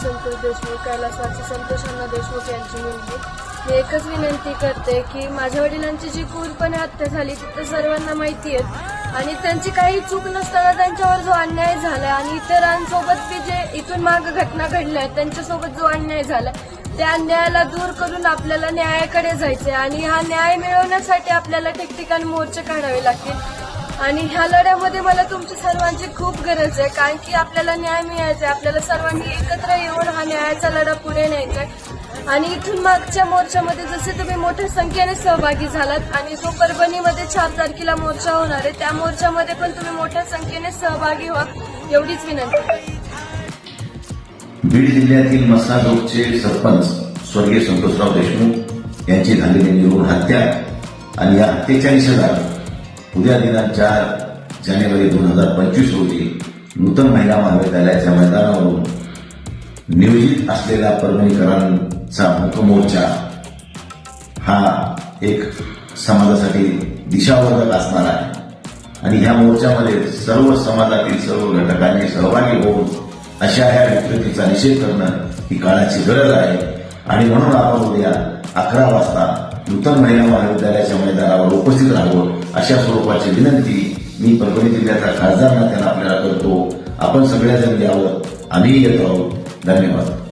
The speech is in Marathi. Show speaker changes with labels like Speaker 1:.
Speaker 1: संतोष देशमुख कैलासवासी संतोष अण्णा देशमुख यांची मुलगी. मी एकच विनंती करते की माझ्या वडिलांची जी क्रूरपणे हत्या झाली ती तर सर्वांना माहिती आहे. आणि त्यांची काही चूक नसताना त्यांच्यावर जो अन्याय झाला आणि इतरांसोबत बी जे इथून माग घटना घडल्या आहेत त्यांच्यासोबत जो अन्याय झाला त्या अन्यायाला दूर करून आपल्याला न्यायाकडे जायचंय. आणि हा न्याय मिळवण्यासाठी आपल्याला ठिकठिकाणी मोर्चे काढावे लागतील. आणि ह्या लढ्यामध्ये मला तुमची सर्वांची खूप गरज आहे कारण की आपल्याला न्याय मिळायचा आहे आपल्याला सर्वांनी एकत्र येऊन हा न्यायाचा लढा पुढे न्यायचा आहे. आणि इथून मागच्या मोर्चामध्ये जसे तुम्ही मोठ्या संख्येने सहभागी झालात आणि जो परभणीमध्ये चार तारखेला मोर्चा होणार आहे त्या मोर्चामध्ये पण तुम्ही मोठ्या संख्येने सहभागी व्हा एवढीच विनंती.
Speaker 2: बीड जिल्ह्यातील मस्साजोगचे सरपंच स्वर्गीय संतोषराव देशमुख यांची झालेली निर्गुण हत्या आणि या हत्येच्या निषेधात उद्या दिनांक चार जानेवारी दोन हजार पंचवीस रोजी नूतन महिला महाविद्यालयाच्या मैदानावरून नियोजित असलेला परभणीकरांचा मुकमोर्चा हा एक समाजासाठी दिशावर्धक असणार आहे. आणि ह्या मोर्चामध्ये सर्व समाजातील सर्व घटकांनी सहभागी होऊन अशा ह्या विकृतीचा निषेध करणं ही काळाची गरज आहे. आणि म्हणून आपण उद्या अकरा वाजता नूतन महिला महाविद्यालयाच्या मैदानावर उपस्थित राहावं अशा स्वरूपाची विनंती मी परभणी जिल्ह्याचा खासदार नात्यानं आपल्याला करतो. आपण सगळ्याजण यावं. आम्ही येत आहोत धन्यवाद.